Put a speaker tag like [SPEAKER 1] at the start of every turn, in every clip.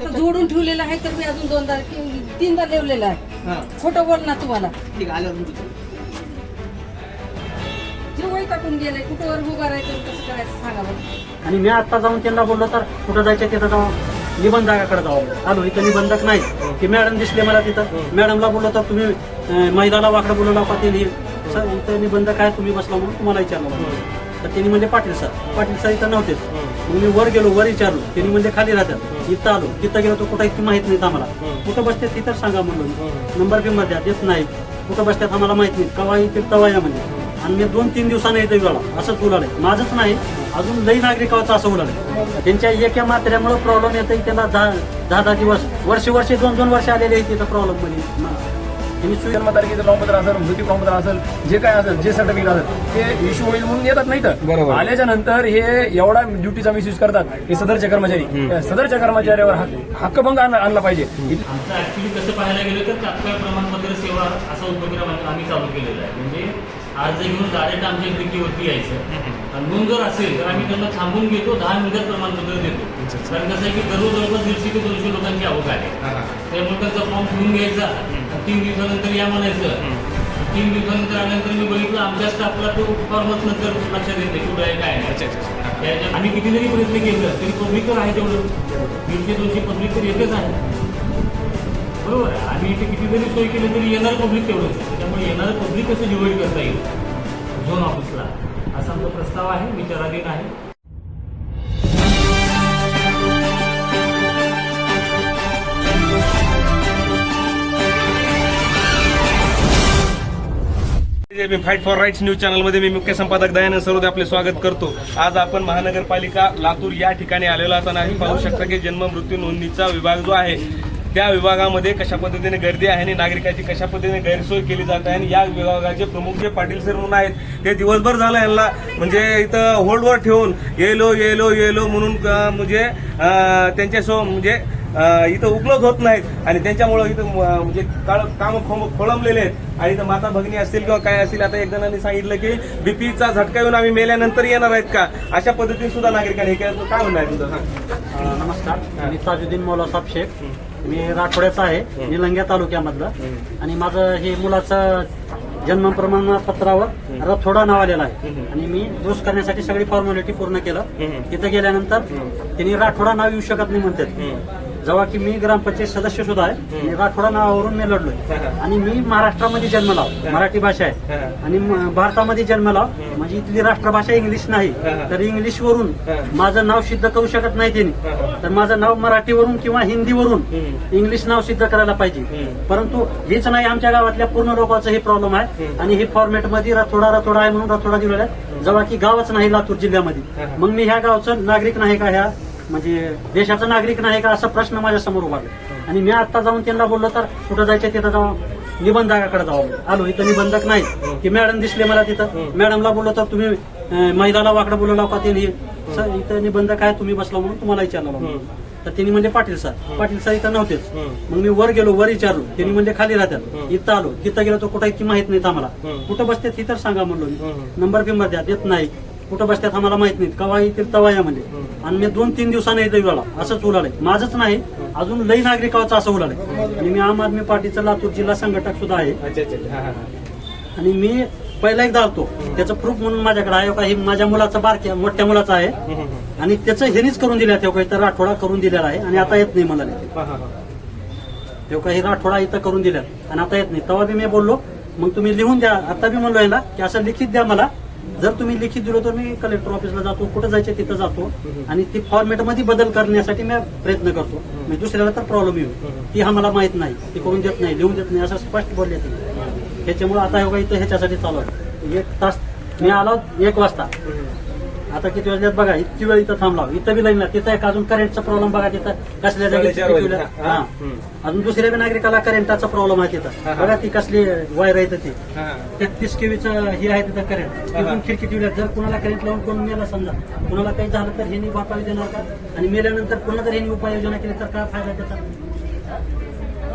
[SPEAKER 1] आता जोडून ठेवलेलं आहे तर मी अजून दोनदा तीनदा लिवलेलं आहे.
[SPEAKER 2] हा.
[SPEAKER 1] खोटं बोल ना तुम्हाला.
[SPEAKER 2] ठीक आहे आल्यावर
[SPEAKER 1] टाकून गेलाय कुठं वर उभा राहायचं आणि कसं करायचं सांगा बरं.
[SPEAKER 3] आणि मी आता जाऊन त्यांना बोललो तर कुठं जायचं तिथं जाऊ निबंधकाकडे जाऊ आलो इथं निबंधक नाही. की मॅडम दिसले मला तिथं. मॅडमला बोललो तर तुम्ही अं, महिलाला वाकडं बोलवला सर इथं निबंधक आहे तुम्ही बसला म्हणून तुम्हाला विचारलं. तर त्यांनी म्हणजे पाटील सर पाटील सर इथं नव्हतेच. मग मी वर गेलो वर विचारलो. त्यांनी म्हणजे खाली राहतात. इथं आलो. तिथं गेलो तर कुठं इतकी माहीत नाहीत आम्हाला. कुठं बसते तिथं सांगा म्हणून. नंबर बिंबर द्या देत नाही कुठं बसतात आम्हाला माहीत नाही कवा येतील तवा या म्हणजे. आणि मी दोन तीन दिवसांनी येतो वेळा असंच उलालय माझंच नाही. अजून लई नागरिकाचं असं उलालय त्यांच्या एका मात्र्यामुळे प्रॉब्लेम येतोय. त्याला दहा दहा दिवस. वर्ष वर्ष दोन दोन वर्ष आलेले आहेत तिथं प्रॉब्लेममध्ये. त्यांनी सुविधा
[SPEAKER 4] जन्मतारखेचं प्रमाणपत्र असेल मृत्यू प्रमाणपत्र असेल जे काय असेल जे सर्टिफिकेट असेल ते इश्यू होईल म्हणून येतात नाही तर.
[SPEAKER 5] बरोबर.
[SPEAKER 4] आल्याच्यानंतर हे एवढा ड्युटीचा मिसयूज करतात हे सदरचे कर्मचारी सदरच्या कर्मचाऱ्यावर हक्क- हक्कभंग आण- आणला पाहिजे.
[SPEAKER 6] आमचं ऍक्च्युली कसं पाहायला गेलं तर तात्काळ प्रमाणपत्र सेवा असा उपक्रम आम्ही- आम्ही चालू केलेला आहे. म्हणजे आज घेऊन डायरेक्ट आमच्या खिडकीवरती यायचं. नोंद जर असेल तर आम्ही त्यांना थांबून घेतो दहा मिनिटात प्रमाणपत्र देतो. कारण कसं आहे की दररोज जवळपास दीडशे ते दोनशे लोकांची आवक आहे. त्यामुळे त्यांचा फॉर्म घेऊन घ्यायचा. तीन दिवसानंतर या म्हणायचं. तीन दिवसानंतर आल्यानंतर मी बघितलं आमच्या स्टाफला तो फॉर्मच नंतर लक्षात येत कुठं आहे काय नाही. आम्ही किती जरी प्रयत्न केलं तरी पब्लिक तर आहे तेवढं. दीडशे दोनशे पब्लिक तर येतच आहे. बरोबर? आहे आम्ही इथे किती जरी सोय केली तरी येणार पब्लिक तेवढंच. त्यामुळे येणारं पब्लिक कसं डिवाईड करता येईल? झोन ऑफिसला असा आमचा प्रस्ताव आहे विचाराधीन आहे.
[SPEAKER 5] मी फाईट फॉर राईट्स न्यूज चॅनलमध्ये मी मुख्य संपादक दयानंद सरोदे आपले स्वागत करतो. आज आपण महानगरपालिका लातूर या ठिकाणी आलेलो असताना आम्ही पाहू शकता की जन्म मृत्यू नोंदणीचा विभाग जो आहे त्या विभागामध्ये कशा पद्धतीने गर्दी आहे आणि नागरिकाची कशा पद्धतीने गैरसोय केली जात आहे आणि या विभागाचे प्रमुख जे पाटील सर म्हणून आहेत ते दिवसभर झालं यांना म्हणजे इथं होल्डवर ठेवून येलो येलो येलो म्हणून म्हणजे अं, त्यांच्यासो म्हणजे इथं उपलब्ध होत नाहीत. आणि त्यांच्यामुळं इथं म्हणजे काळ काम खोळंबलेले आहेत. आणि इथं माता भगिनी असतील किंवा काय असतील आता एक जणांनी सांगितलं की बीपीचा झटका येऊन आम्ही मेल्यानंतर येणार आहेत का? अशा पद्धतीने सुद्धा नागरिकांनी हे केलं. काय म्हणणं आहे तुझं सांग.
[SPEAKER 3] अं, नमस्कार. मी ताजुद्दीन मौलासाब शेख. मी राठोड्याचा आहे. निलंग्या तालुक्यामधलं. आणि माझं हे मुलाचं जन्म प्रमाणपत्रावर रथोडा नाव आलेलं आहे. आणि मी दोष करण्यासाठी सगळी फॉर्मॅलिटी पूर्ण केलं. तिथं गेल्यानंतर त्यांनी राठोडा नाव येऊ शकत नाही म्हणतात. जेव्हा की मी ग्रामपंचायत सदस्य सुद्धा आहे राठोडा नावावरून मी लढलोय. आणि मी महाराष्ट्रामध्ये जन्मला मराठी भाषा आहे. आणि भारतामध्ये जन्मला म्हणजे इथली राष्ट्रभाषा इंग्लिश नाही तर इंग्लिश वरून माझं नाव सिद्ध करू शकत नाही त्यांनी तर माझं नाव मराठीवरून किंवा हिंदीवरून इंग्लिश नाव सिद्ध करायला पाहिजे. परंतु हेच नाही आमच्या गावातल्या पूर्ण लोकांचं हे प्रॉब्लेम आहे. आणि हे फॉर्मॅटमध्ये रथोडा रथोडा आहे म्हणून रथोडा दिलेला आहे. जेव्हा की गावच नाही लातूर जिल्ह्यामध्ये. मग मी ह्या गावचं नागरिक नाही का ह्या? म्हणजे देशाचा नागरिक नाही का असा प्रश्न माझ्यासमोर उभा. आणि मी आता जाऊन त्यांना बोललो तर कुठं जायचं तिथं जाऊ निबंधकाकडे जाऊ आलो इथं निबंधक नाही. की मॅडम दिसले मला तिथं. मॅडमला बोललो तर तुम्ही महिलाला वाकडं बोलवला का त्यांनी. सर इथं निबंधक आहे तुम्ही बसला म्हणून तुम्हाला विचारलं. तर त्यांनी म्हणजे पाटील सर. पाटील सर इथं नव्हतेच. मग मी वर गेलो वर विचारलो. त्यांनी म्हणजे खाली राहतात. इथं आलो. तिथं गेलो तर कुठं इतकी माहीत नाही आम्हाला. कुठं बसते तिथं सांगा म्हणलो मी. नंबर बिंबर द्या देत नाही. कुठं बसतात आम्हाला माहीत नाही कवा येतील तवा या म्हणजे आणि मी दोन तीन दिवसांनी येतो वेळा असंच उलालय माझंच नाही अजून लई नागरिकाचं असं उलालय आणि मी आम आदमी पार्टीचा लातूर जिल्हा संघटक सुद्धा आहे.
[SPEAKER 5] अच्छा अच्छा अच्छा. हा, हा, हा.
[SPEAKER 3] आणि मी पहिला एकदा आलतो. त्याचं प्रूफ म्हणून माझ्याकडे आहे. का हे माझ्या मुलाचं बारक्या मोठ्या मुलाचं आहे. आणि त्याचं ह्यानीच करून दिलं तेव्हा तर आठवडा करून दिलेला आहे. आणि आता येत नाही मला.
[SPEAKER 5] हा, हा, हा.
[SPEAKER 3] तेव्हा काही आठवडा इथं करून दिल्या आणि आता येत नाही. तेव्हा बी मी बोललो मग तुम्ही लिहून द्या. आता बी म्हणलो याला की असं लिखित द्या मला. जर तुम्ही लिखित दिलो तर मी कलेक्टर ऑफिसला जातो कुठं जायचं तिथं जातो. आणि ती फॉर्मॅटमध्ये बदल करण्यासाठी मी प्रयत्न करतो. मी दुसऱ्याला तर प्रॉब्लेम येऊ. ती आम्हाला माहीत नाही. ती करून देत नाही लिहून देत नाही असं स्पष्ट बोलले ते. त्याच्यामुळे आता हे इथं ह्याच्यासाठी चालू आहे. एक तास मी आलो एक वाजता. आता किती वाजल्यात बघा इतकी वेळ इथं थांबला. इथं बी लाईन तिथं एक अजून करंटचा प्रॉब्लेम बघा तिथं. कसल्या जागी.
[SPEAKER 5] हा.
[SPEAKER 3] हा. अजून दुसऱ्या बी नागरिकाला करंटाचा प्रॉब्लेम आहे तिथं. बघा ती कसली वायर आहे ती.
[SPEAKER 5] हा, हा.
[SPEAKER 3] तेहतीस केवीचं हे आहे तिथं करंट तिथून खिडकी ठेवल्या जर कुणाला करंट लावून कोण मेला समजा. कुणाला काही झालं तर ह्यांनी बापावी देणार का? आणि मेल्यानंतर पुन्हा जर ह्यांनी उपाययोजना केली तर काय फायदा त्याचा?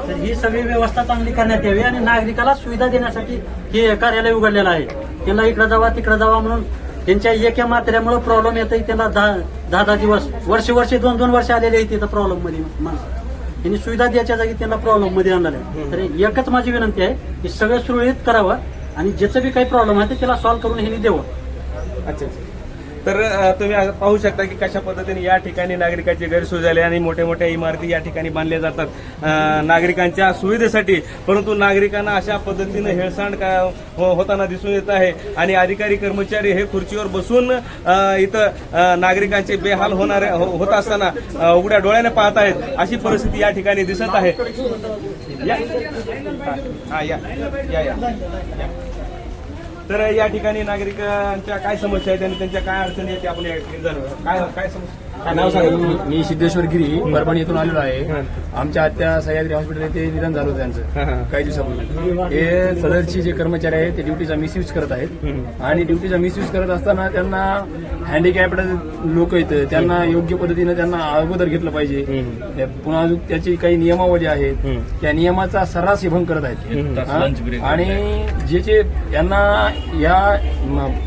[SPEAKER 3] तर ही सगळी व्यवस्था चांगली करण्यात यावी आणि नागरिकाला सुविधा देण्यासाठी हे कार्यालय उघडलेलं आहे. त्यांना इकडे जावा तिकडे जावा म्हणून त्यांच्या एका मात्र्यामुळे प्रॉब्लेम येतोय त्यांना दहा दहा दहा दिवस वर्ष वर्षे दोन दोन वर्ष आलेले आहेत तिथं प्रॉब्लेममध्ये माणसं. त्यांनी सुविधा द्यायच्या जागी त्यांना प्रॉब्लेममध्ये आणलेलं आहे. तर एकच माझी विनंती आहे की सगळं सुरळीत करावं आणि ज्याचं बी काही प्रॉब्लेम आहे ते त्याला सॉल्व्ह करून ह्यांनी द्यावं.
[SPEAKER 5] अच्छा अच्छा. तर तुम्ही पाहू शकता की कशा पद्धतीने या ठिकाणी नागरिकांची गैरसोय झाली आणि मोठ्या मोठ्या इमारती या ठिकाणी बांधल्या जातात. नागरिकांच्या सुविधेसाठी परंतु नागरिकांना अशा पद्धतीनं हेळसांड का हो- होताना दिसून येत आहे. आणि अधिकारी कर्मचारी हे खुर्चीवर बसून इथं नागरिकांचे बेहाल होणारे हो- होत असताना उघड्या डोळ्याने पाहत आहेत. अशी परिस्थिती या ठिकाणी दिसत आहे. या या या या या. तर या ठिकाणी नागरिकांच्या काय समस्या आहेत आणि त्यांच्या काय अडचणी आहेत ते आपण या ठिकाणी जाणूया. काय काय समस्या नाव सांगा
[SPEAKER 4] मी सिद्धेश्वर गिरी परभणी येथून आलेलो आहे. आमच्या आत्या सह्याद्री हॉस्पिटल येथे निधन झालं होतं. त्यांचं. काही दिवसापूर्वी. हे सदरची जे कर्मचारी आहेत ते ड्युटीचा मिसयूज करत आहेत. आणि ड्युटीचा मिसयूज करत असताना त्यांना हँडिकॅप्ड लोक येतं त्यांना योग्य पद्धतीनं त्यांना अगोदर घेतलं पाहिजे. पुन्हा अजून त्याची काही नियमावली आहेत. त्या नियमाचा सर्रास भंग करत आहेत? आणि जे जे यांना या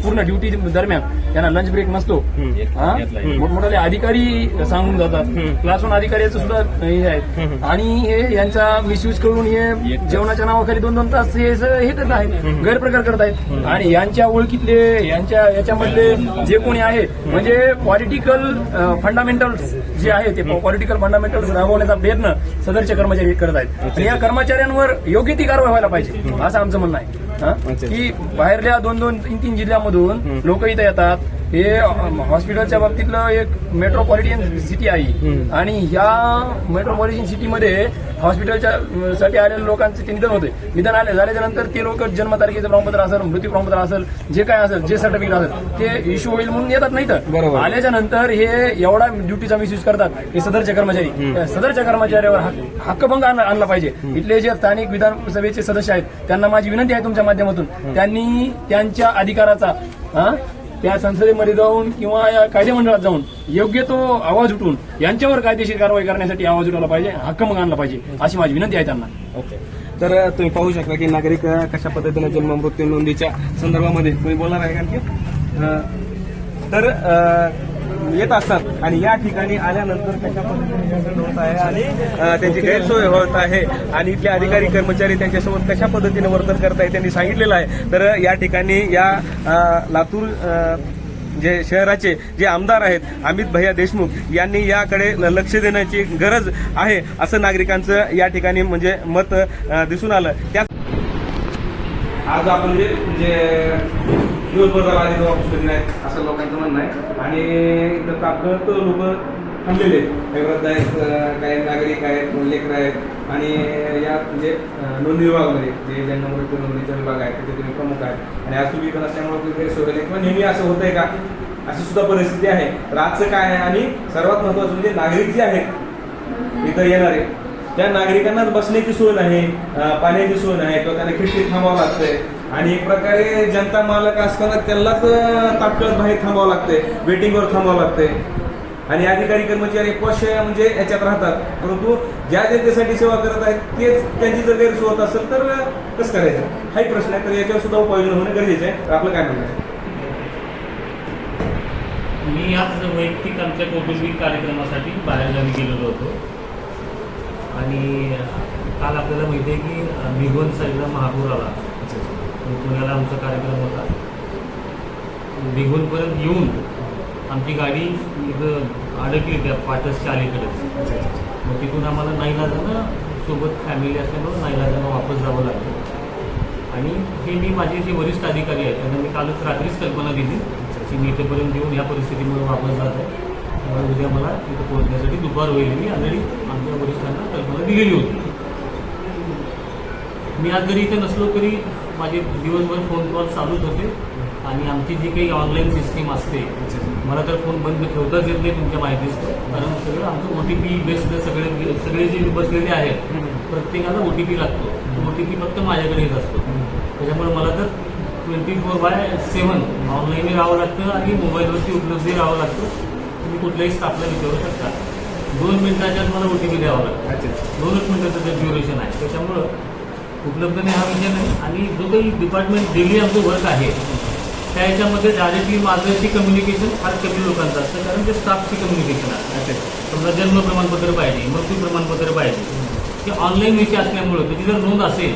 [SPEAKER 4] पूर्ण ड्युटी दरम्यान त्यांना लंच ब्रेक नसतो. हा? मोठमोठाले अधिकारी सांगून जातात. क्लास वन अधिकाऱ्याचं सुद्धा हे आहे आणि हे यांचा मिसयूज करून हे जेवणाच्या नावाखाली दोन दोन तास हे स- हे करत आहेत. गैरप्रकार करत आहेत. आणि यांच्या ओळखीतले यांच्या याच्यामधले जे कोणी आहे म्हणजे पॉलिटिकल फंडामेंटल्स जे आहे ते पॉलिटिकल फंडामेंटल्स राबवण्याचा प्रयत्न सदरचे कर्मचारी करत आहेत. आणि या कर्मचाऱ्यांवर योग्य ती कारवाई व्हायला पाहिजे. असं आमचं म्हणणं आहे. हा? की बाहेरल्या दोन दोन तीन तीन जिल्ह्यामधून लोक इथं येतात. हे हॉस्पिटलच्या बाबतीतलं एक मेट्रोपॉलिटन सिटी आहे. आणि ह्या मेट्रोपॉलिटन सिटीमध्ये हॉस्पिटलच्या साठी आलेल्या लोकांचे ते निधन होते. निधन आले झाल्याच्यानंतर ते लोक जन्मतारखेचं प्रमाणपत्र असेल मृत्यू प्रमाणपत्र असेल जे काय असेल जे सर्टिफिकेट असेल ते इश्यू होईल म्हणून येतात नाही तर. आल्याच्यानंतर हे एवढा ड्युटीचा मिसयूज करतात हे सदरचे कर्मचारी. सदरच्या कर्मचाऱ्यावर हक्क- हक्कभंग आण- आणला पाहिजे. इथले जे स्थानिक विधानसभेचे सदस्य आहेत त्यांना माझी विनंती आहे तुमच्या माध्यमातून. त्यांनी त्यांच्या अधिकाराचा त्या संसदेमध्ये जाऊन किंवा या कायदेमंडळात जाऊन योग्य तो आवाज उठून यांच्यावर कायदेशीर कारवाई करण्यासाठी आवाज उठवला पाहिजे हक्क मग आणला पाहिजे अशी माझी विनंती आहे त्यांना.
[SPEAKER 5] ओके. तर तुम्ही पाहू शकता की नागरिक कशा पद्धतीने जन्म मृत्यू नोंदीच्या संदर्भामध्ये तुम्ही बोलणार आहे कारण की तर येत असतात आणि या ठिकाणी आल्यानंतर कशा पद्धतीने होत आहे आणि त्यांची गैरसोय होत आहे. आणि इथले अधिकारी कर्मचारी त्यांच्यासोबत कशा पद्धतीने वर्तन करत आहे त्यांनी सांगितलेलं आहे. तर या ठिकाणी या लातूर जे शहराचे जे आमदार आहेत अमित भैया देशमुख यांनी याकडे ल- लक्ष देण्याची गरज आहे असं नागरिकांचं या ठिकाणी म्हणजे मत दिसून आलं. त्या आज आपण जे दिवसभर झाला आधी ऑफिस कधी नाही असं लोकांचं म्हणणं आहे. आणि इथं तात्काळ लोक थांबलेले आहेत. काही वृद्ध आहेत काही नागरिक आहेत लेकर आहेत. आणि या म्हणजे नोंदणी विभागामध्ये जे ज्यांना मृत्यू नोंदणीचा विभाग आहे तिथे तुम्ही प्रमुख आहे आणि आज तुम्ही असल्यामुळे नसल्यामुळे गैरसोय किंवा नेहमी असं होतंय का? अशी सुद्धा परिस्थिती आहे. तर आजचं काय आहे? आणि सर्वात महत्वाचं म्हणजे नागरिक जे आहेत इथं येणारे त्या नागरिकांनाच बसण्याची सोय नाही पाण्याची सोय नाही किंवा त्यांना खिडकीत थांबावं लागतंय. आणि एक प्रकारे जनता मालक असताना त्यांनाच तात्काळ बाहेर थांबावं लागतंय. वेटिंगवर थांबावं लागतंय. आणि अधिकारी कर्मचारी पक्ष म्हणजे याच्यात राहतात. परंतु ज्या जनतेसाठी सेवा करत आहेत तेच त्यांची जर गैरसोय होत असेल तर कसं करायचं? हाही प्रश्न आहे. तर याच्यावर सुद्धा उपाययोजना होणं गरजेचं आहे. आपलं काय म्हणणं आहे?
[SPEAKER 6] मी आज वैयक्तिक आमच्या कौटुंबिक कार्यक्रमासाठी बाहेरगावी गेलेलो होतो. आणि काल आपल्याला माहिती आहे की निघून साईडला महापूर आला. पुण्याला आमचा कार्यक्रम होता. भिगवणपर्यंत येऊन आमची गाडी इथं अडकली त्या पाटसच्या अलीकडेच. मग तिथून आम्हाला नाईलाजानं सोबत फॅमिली असल्यामुळं नाईलाजानं वापस जावं लागलं. आणि हे मी माझे जे वरिष्ठ अधिकारी आहेत त्यांना मी कालच रात्रीच कल्पना दिली की मी इथेपर्यंत येऊन या परिस्थितीमुळे वापस जात आहे. त्यामुळे उद्या मला इथं पोहोचण्यासाठी दुपार होईल. मी ऑलरेडी आमच्या वरिष्ठांना कल्पना दिलेली होती. मी आज जरी इथे नसलो तरी माझे दिवसभर फोन कॉल चालूच होते. आणि आमची जी काही ऑनलाईन सिस्टीम असते मला तर फोन बंद ठेवताच येत नाही तुमच्या माहितीचं कारण सगळं आमचं ओ टी पी बेस्ड सगळे सगळे जे बसलेले आहेत प्रत्येकाला ओ टी पी लागतो. ओ टी पी फक्त माझ्याकडे येत असतो. त्याच्यामुळे मला तर ट्वेंटी फोर बाय सेवन ऑनलाईनही राहावं लागतं आणि मोबाईलवरती उपलब्धही राहावं लागतं. तुम्ही कुठल्याही स्टाफला विचारू शकता. दोन मिनिटाच्या मला ओ टी पी द्यावा लागतो. दोनच मिनिटाचं ते ड्युरेशन आहे. त्याच्यामुळं उपलब्ध नाही हा विषय नाही. आणि जो काही डिपार्टमेंट डेली आमचं वर्क आहे त्या ह्याच्यामध्ये डायरेक्टली माझं ते कम्युनिकेशन फार कमी लोकांचं असतं. कारण ते स्टाफची कम्युनिकेशन असतं. समजा जन्म प्रमाणपत्र पाहिजे मृत्यू प्रमाणपत्र पाहिजे. ते ऑनलाईन विषय असल्यामुळे त्याची जर नोंद असेल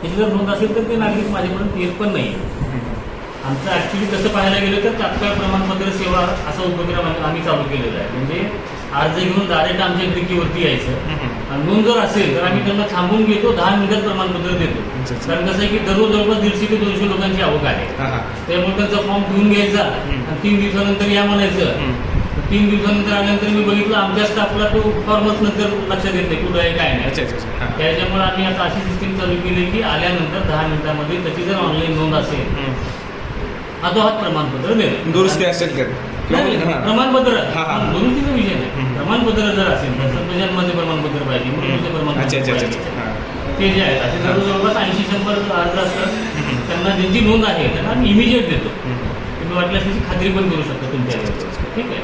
[SPEAKER 6] त्याची जर नोंद असेल तर ते नागरिक माझ्यापर्यंत येत पण नाही. आमचं ऍक्च्युली तसं पाहायला गेलं तर तात्काळ प्रमाणपत्र सेवा असा उपक्रम आम्ही चालू केलेला आहे. म्हणजे अर्ज घेऊन डायरेक्ट आमच्या खिडकीवरती यायचं. आणि नोंद जर असेल तर आम्ही त्यांना थांबून घेतो दहा मिनिटात प्रमाणपत्र देतो. कारण कसं आहे की दररोज जवळपास दीडशे ते दोनशे लोकांची आवक आहे. त्यामुळे त्यांचा फॉर्म घेऊन घ्यायचा आणि तीन दिवसानंतर या म्हणायचं. तीन दिवसानंतर आल्यानंतर मी बघितलं आमच्या स्टाफला तो फॉर्मच नंतर लक्षात येत नाही कुठं आहे काय नाही. त्याच्यामुळे आम्ही आता अशी सिस्टीम चालू केली की आल्यानंतर दहा मिनिटामध्ये त्याची जर ऑनलाईन नोंद असेल हातोहात प्रमाणपत्र देणं.
[SPEAKER 5] दुरुस्ती असेल
[SPEAKER 6] प्रमाणपत्र.
[SPEAKER 5] हा, हा.
[SPEAKER 6] दुरुस्तीचा विषय नाही. प्रमाणपत्र जर असेल तर जन्माचे प्रमाणपत्र पाहिजे मृत्यूचे प्रमाणपत्र पाहिजे. ते जे आहेत असे जवळ- जवळपास ऐंशी शंभर अर्ज असतात. त्यांना ज्यांची नोंद आहे त्यांना आम्ही इमिजिएट देतो. तुम्ही वाटल्यास त्याची खात्री पण करू शकता तुमच्या. ठीक आहे?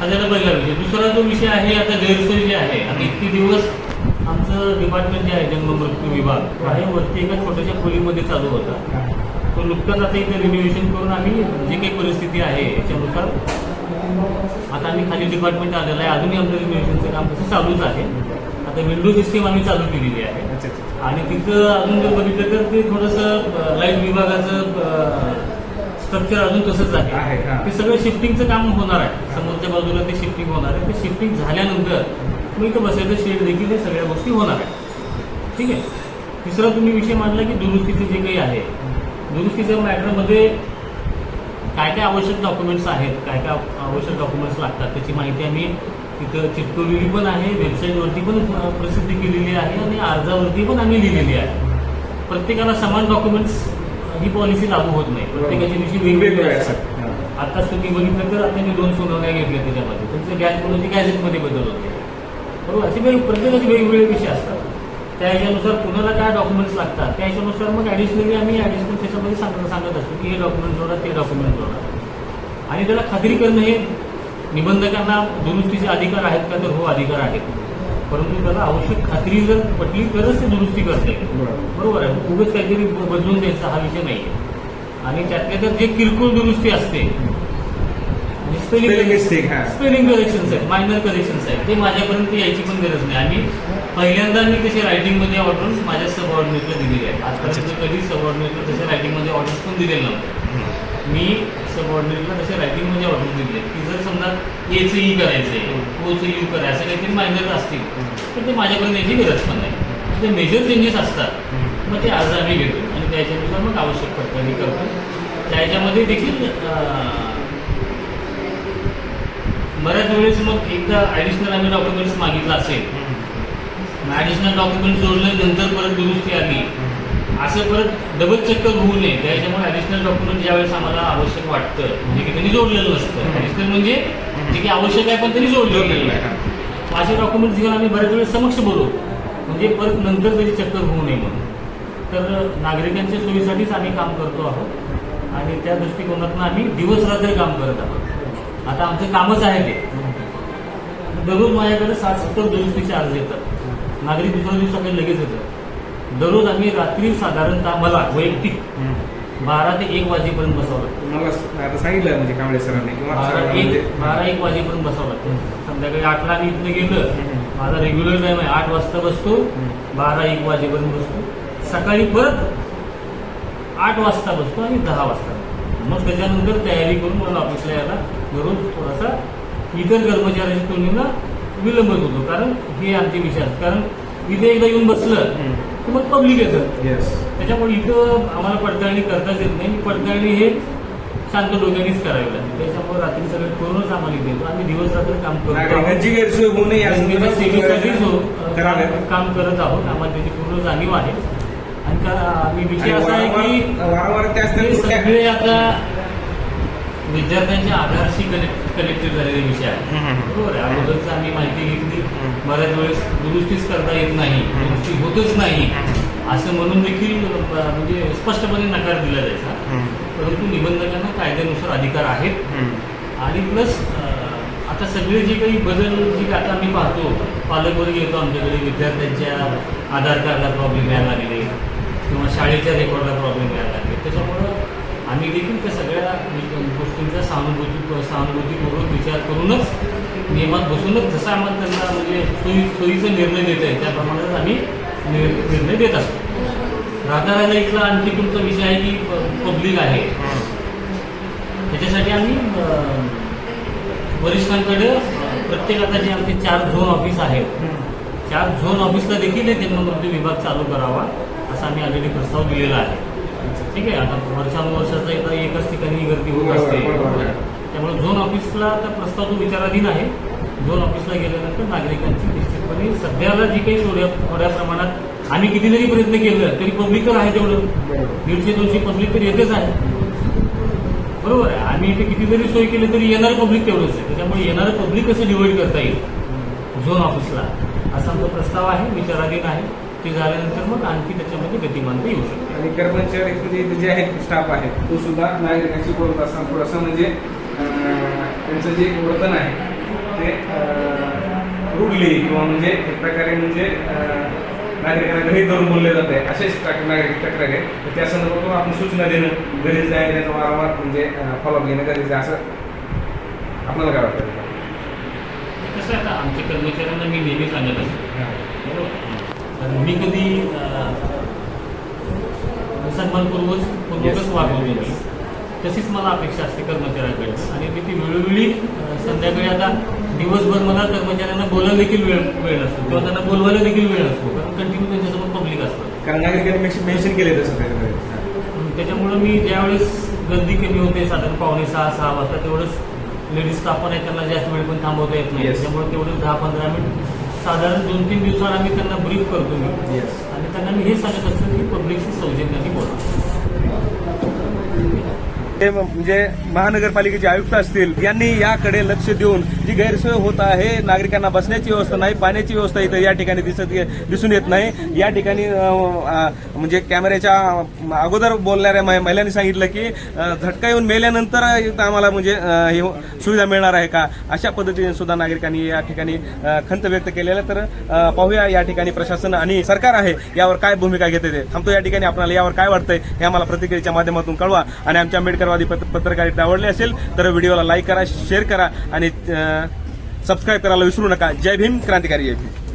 [SPEAKER 6] हा झाला पहिला विषय दुसरा जो विषय आहे आता गैरसोय जी आहे आता इतके दिवस आमचं डिपार्टमेंट जे आहे जन्म मृत्यू विभाग तो आहे वरती एका छोट्याशा खोलीमध्ये चालू होता. तो नुकताच आता इथे रिन्युएशन करून आम्ही जी काही परिस्थिती आहे याच्यानुसार आता आम्ही खाली डिपार्टमेंट आलेलं आहे. अजूनही आमचं रिन्युएशनचं काम तसं चालूच आहे. आता विंडो सिस्टीम आम्ही चालू केलेली आहे. आणि तिथं अजून जर बघितलं तर ते थोडंसं लाइट विभागाचं स्ट्रक्चर अजून तसंच
[SPEAKER 5] आहे.
[SPEAKER 6] ते सगळं शिफ्टिंगचं काम होणार आहे. समोरच्या बाजूला ते शिफ्टिंग होणार आहे. ते शिफ्टिंग झाल्यानंतर मग इथं बसायचं शेड देखील हे सगळ्या गोष्टी होणार आहे ठीक आहे? तिसरा तुम्ही विषय मांडला की दुरुस्तीचे जे काही आहे. दुरुस्तीच्या मॅटरमध्ये काय काय आवश्यक डॉक्युमेंट्स आहेत काय काय आवश्यक डॉक्युमेंट्स लागतात त्याची माहिती आम्ही तिथं चिटकवलेली पण आहे वेबसाईटवरती पण प्रसिद्ध केलेली आहे आणि अर्जावरती पण आम्ही लिहिलेली आहे. प्रत्येकाला समान डॉक्युमेंट्स ही पॉलिसी लागू होत नाही. प्रत्येकाची विषयी वेगवेगळी असतात. आताच तुम्ही बघितलं तर आता मी दोन सुनावण्या घेतल्या त्याच्यामध्ये. तुमचं गॅस कोणाची गॅजेटमध्ये बदल होते. बरोबर? असे वेग प्रत्येकाचे वेगवेगळे विषय असतात. त्या ह्याच्यानुसार कुणाला काय डॉक्युमेंट्स लागतात? त्या ह्याच्यानुसार मग ॲडिशनली आम्ही ॲडिशनल त्याच्यामध्ये सांगत सांगत असतो की हे डॉक्युमेंट जोडा ते डॉक्युमेंट जोडा. आणि त्याला खात्री करणं हे निबंधकांना दुरुस्तीचे अधिकार आहेत का? तर हो अधिकार आहेत. परंतु त्याला आवश्यक खात्री जर पटली तरच ते दुरुस्ती करता. येईल बरोबर आहे. उगाच काहीतरी बदलून द्यायचा हा विषय नाही आणि त्यातल्या त्यात जे किरकोळ दुरुस्ती असते
[SPEAKER 5] हा.
[SPEAKER 6] स्पेलिंग करेक्शन्स आहेत मायनर करेक्शन्स आहेत ते माझ्यापर्यंत यायची पण गरज नाही. आणि पहिल्यांदा मी तसे रायटिंगमध्ये ऑर्डर्स माझ्या सबऑर्डिनेटला दिलेले आहेत. आजपर्यंत कधी सबऑर्डिनेटला तसे रायटिंगमध्ये ऑर्डर्स पण दिलेले नव्हते. मी सबऑर्डिनेटला तसे रायटिंगमध्ये ऑर्डर्स दिले की जर समजा एचं ई करायचं आहे ओचं यू करायचं असं काहीतरी मायनर असतील तर ते माझ्यापर्यंत यायची गरज पण नाही. ते मेजर चेंजेस असतात. मग ते अर्ज आम्ही घेतो. आणि त्याच्यानुसार मग आवश्यक पडताळणी करतो. त्याच्यामध्ये देखील बऱ्याच वेळेस मग एकदा ॲडिशनल आम्ही डॉक्युमेंट्स मागितलं असेल ॲडिशनल डॉक्युमेंट जोडल्यानंतर परत दुरुस्ती आली. असं परत डबल चक्कर होऊ नये. त्याच्यामुळे ॲडिशनल डॉक्युमेंट ज्यावेळेस आम्हाला आवश्यक वाटतं म्हणजे की त्यांनी जोडलेलं नसतं. ॲडिशनल म्हणजे जे की आवश्यक आहे पण त्यांनी जोडलेलं नाही. असे डॉक्युमेंट्स घेऊन आम्ही बऱ्याच वेळेस समक्ष बोलू. म्हणजे परत नंतर त्याची चक्कर होऊ नये म्हणून. तर नागरिकांच्या सोयीसाठीच आम्ही काम करतो आहोत. आणि त्या दृष्टिकोनातून आम्ही दिवस रात्र काम करत आहोत. आता आमचं कामच आहे ते. दररोज माझ्याकडे साठ सत्तर दुरुस्तीचे अर्ज येतात. नागरिक दुसऱ्या दिवशी सकाळी लगेच येतात. दररोज आम्ही रात्री साधारणतः मला वैयक्तिक बारा ते एक वाजेपर्यंत बसावं लागतं.
[SPEAKER 5] मला आता सांगितलं म्हणजे कांबळे सरांनी किंवा
[SPEAKER 6] बारा एक
[SPEAKER 5] म्हणजे-
[SPEAKER 6] बारा एक वाजेपर्यंत बसावं लागतं. संध्याकाळी आठला आम्ही इथनं गेलं. माझा रेग्युलर टाइम आहे. आठ वाजता बसतो. बारा एक वाजेपर्यंत बसतो. सकाळी परत आठ वाजता बसतो आणि दहा वाजता मग त्याच्यानंतर तयारी करून मला ऑफिसला यायला दररोज थोडासा इतर कर्मचाऱ्यांच्या तुलनेनं विलंबच होतो. कारण हे आमचे विषय आहेत. कारण इथे एकदा येऊन बसलं. की मग पब्लिक येतं.
[SPEAKER 5] Yes.
[SPEAKER 6] त्याच्यामुळे इथं आम्हाला पडताळणी करताच येत नाही. पडताळणी हे शांत डोक्यानेच करावी लागते. त्याच्यामुळे रात्री सगळं करूनच आम्हाला येतो. आम्ही दिवस रात्र काम करतो. हो. काम- करत आहोत. आम्हाला त्याची पूर्ण जाणीव आहे. आणि आणि विषय असा आहे की
[SPEAKER 5] वारंवार
[SPEAKER 6] सगळे आता विद्यार्थ्यांच्या आधारशी कनेक्ट कनेक्टेड झालेले विषय आहे. बरोबर आहे. अगोदरच आम्ही माहिती घेतली. बऱ्याच वेळेस दुरुस्तीच करता येत नाही. दुरुस्ती होतच नाही. असं म्हणून देखील म्हणजे स्पष्टपणे नकार दिला जायचा. परंतु निबंधकांना कायद्यानुसार अधिकार आहेत. आणि प्लस आता सगळे जे काही बदल जे आता आम्ही पाहतो पालकवर्ग येतो आमच्याकडे विद्यार्थ्यांच्या आधार कार्डला प्रॉब्लेम यायला लागले किंवा शाळेच्या रेकॉर्डला प्रॉब्लेम यायला लागले. त्याच्यामुळं आम्ही देखील त्या सगळ्या गोष्टींचा सहानुभूती सहानुभूतीपूर्वक विचार करूनच नियमात बसूनच जसं आम्हाला त्यांना म्हणजे सोयी सोयीचा निर्णय देत आहे त्याप्रमाणेच आम्ही निर्णय देत असतो. राधाराजा इथला आणखी तुमचा विषय आहे की पब्लिक आहे. त्याच्यासाठी आम्ही वरिष्ठांकडे प्रत्येक आता जे आमचे चार झोन ऑफिस आहेत चार झोन ऑफिसला देखील हे जन्ममृत्यू विभाग चालू करावा असा आम्ही ऑलरेडी प्रस्ताव दिलेला आहे. ठीक आहे आता वर्षानुवर्षाचा एकदा एकाच ठिकाणी गर्दी होत असते. त्यामुळे झोन ऑफिसला तर प्रस्ताव तो विचाराधीन आहे. झोन ऑफिसला गेल्यानंतर नागरिकांची निश्चितपणे सध्याला जी काही थोड्या थोड्या प्रमाणात आम्ही किती जरी प्रयत्न केलं तरी पब्लिक तर आहे तेवढं. दीडशे दोनशे पब्लिक तर येतेच आहे. बरोबर आहे. आम्ही इथे किती जरी सोय केली तरी येणारं पब्लिक तेवढंच आहे. त्याच्यामुळे येणारं पब्लिक कसं डिवाईड करता येईल? झोन ऑफिसला. असा आमचा प्रस्ताव आहे विचाराधीन आहे. ते झाल्यानंतर मग आणखी त्याच्यामध्ये गतिमानता येऊ शकते
[SPEAKER 5] आणि कर्मचारी म्हणजे इथे जे आहेत स्टाफ आहे तो सुद्धा नागरिकांशी बोलत असताना थोडंसं म्हणजे त्यांचं जे वर्तन आहे ते रुडली किंवा म्हणजे एक प्रकारे म्हणजे नागरिकांना गृहीत धरून बोलले जात आहे असेच नागरिक तक्रार आहे. तर त्या संदर्भातून आपण सूचना देणं गरजेचं आहे त्याचा वारंवार म्हणजे फॉलोअप घेणं गरजेचं आहे असं आपल्याला काय वाटतं?
[SPEAKER 6] कसं आता आमच्या कर्मचाऱ्यांना मी नेहमी सांगत असतो. बरोबर? कारण मी कधी अं, सन्मानपूर्वक पूर्वकच वागवतो तशीच मला अपेक्षा असते कर्मचाऱ्यांकडे आणि मी ती वेळोवेळी संध्याकाळी आता दिवसभर मला कर्मचाऱ्यांना बोलायला देखील वेळ वेळ नसतो. किंवा त्यांना बोलवायला देखील वेळ नसतो. कारण कंटिन्यू त्यांच्यासोबत पब्लिक असतं.
[SPEAKER 5] कारण नागरिकांनी मेन्शन केले तसं
[SPEAKER 6] त्याच्यामुळं मी ज्यावेळेस गर्दी कमी होते साधारण पावणे सहा सहा वाजता तेवढंच लेडीज स्टाफ पण आहे त्यांना जास्त वेळ पण थांबवता येत नाही. त्यामुळे तेवढंच दहा पंधरा मिनिट साधारण दोन तीन दिवसावर आम्ही त्यांना ब्रीफ करतो मी. आणि त्यांना मी हे सांगत असतो की पब्लिकशी सौजन्याने बोला
[SPEAKER 5] हे म्हणजे महानगरपालिकेचे आयुक्त असतील यांनी याकडे लक्ष देऊन जी गैरसोय होत आहे नागरिकांना बसण्याची व्यवस्था नाही पाण्याची व्यवस्था इथं या ठिकाणी दिसत दिसून येत नाही. या ठिकाणी म्हणजे कॅमेऱ्याच्या अगोदर बोलणाऱ्या महिलांनी सांगितलं की झटका येऊन मेल्यानंतर इथं आम्हाला म्हणजे हे हो- सुविधा मिळणार आहे का? अशा पद्धतीने सुद्धा नागरिकांनी या ठिकाणी खंत व्यक्त केलेल्या तर पाहूया या ठिकाणी प्रशासन आणि सरकार आहे यावर काय भूमिका घेते ते. थांबतो या ठिकाणी आपल्याला यावर काय वाटतंय हे आम्हाला प्रतिक्रियेच्या माध्यमातून कळवा आणि आमच्या आंबेडकर पत- पत्रकारिता आवडली असेल तर व्हिडिओला लाईक करा शेअर करा आणि सबस्क्राईब करायला विसरू नका. जय भीम क्रांतिकारी जय भीम.